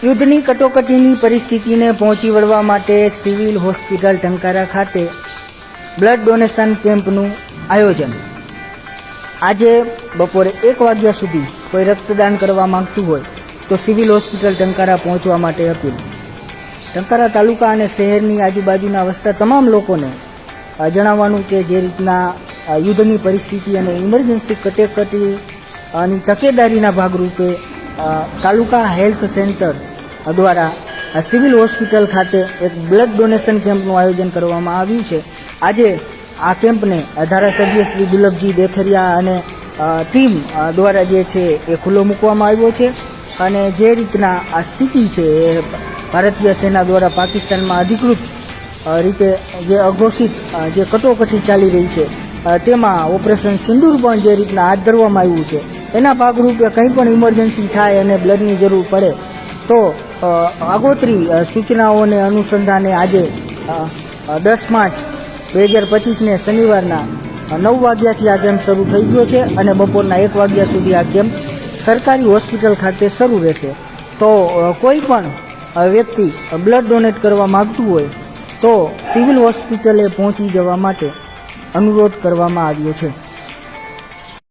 યુદ્ધની કટોકટીની પરિસ્થિતિને પહોંચી વળવા માટે સિવિલ હોસ્પિટલ ટંકારા ખાતે બ્લડ ડોનેશન કેમ્પનું આયોજન. આજે બપોરે એક વાગ્યા સુધી કોઈ રક્તદાન કરવા માંગતું હોય તો સિવિલ હોસ્પિટલ ટંકારા પહોંચવા માટે અપીલ. ટંકારા તાલુકા અને શહેરની આજુબાજુના વસતા તમામ લોકોને જણાવવાનું કે જે રીતના યુદ્ધની પરિસ્થિતિ અને ઇમરજન્સી કટેકટી અને તકેદારીના ભાગરૂપે તાલુકા હેલ્થ સેન્ટર દ્વારા સિવિલ હોસ્પિટલ ખાતે એક બ્લડ ડોનેશન કેમ્પનું આયોજન કરવામાં આવ્યું છે. આજે આ કેમ્પને ધારાસભ્ય શ્રી દુર્લભજી દેથરિયા અને ટીમ દ્વારા જે છે એ ખુલ્લો મૂકવામાં આવ્યો છે અને જે રીતના આ સ્થિતિ છે એ ભારતીય સેના દ્વારા પાકિસ્તાનમાં અધિકૃત રીતે જે અઘોષિત જે કટોકટી ચાલી રહી છે તેમાં ઓપરેશન સિંદૂર પણ જે રીતના હાથ ધરવામાં આવ્યું છે, એના ભાગરૂપે કંઈ પણ ઇમરજન્સી થાય અને બ્લડની જરૂર પડે, તો આગોતરી સૂચનાઓને અનુસંધાને આજે દસ માર્ચ બે હજાર પચીસને શનિવારના નવ વાગ્યાથી આ કેમ્પ શરૂ થઈ ગયો છે અને બપોરના એક વાગ્યા સુધી આ કેમ્પ સરકારી હોસ્પિટલ ખાતે શરૂ રહેશે. તો કોઈ પણ વ્યક્તિ બ્લડ ડોનેટ કરવા માગતું હોય, તો સિવિલ હોસ્પિટલે પહોંચી જવા માટે અનુરોધ કરવામાં આવ્યો છે.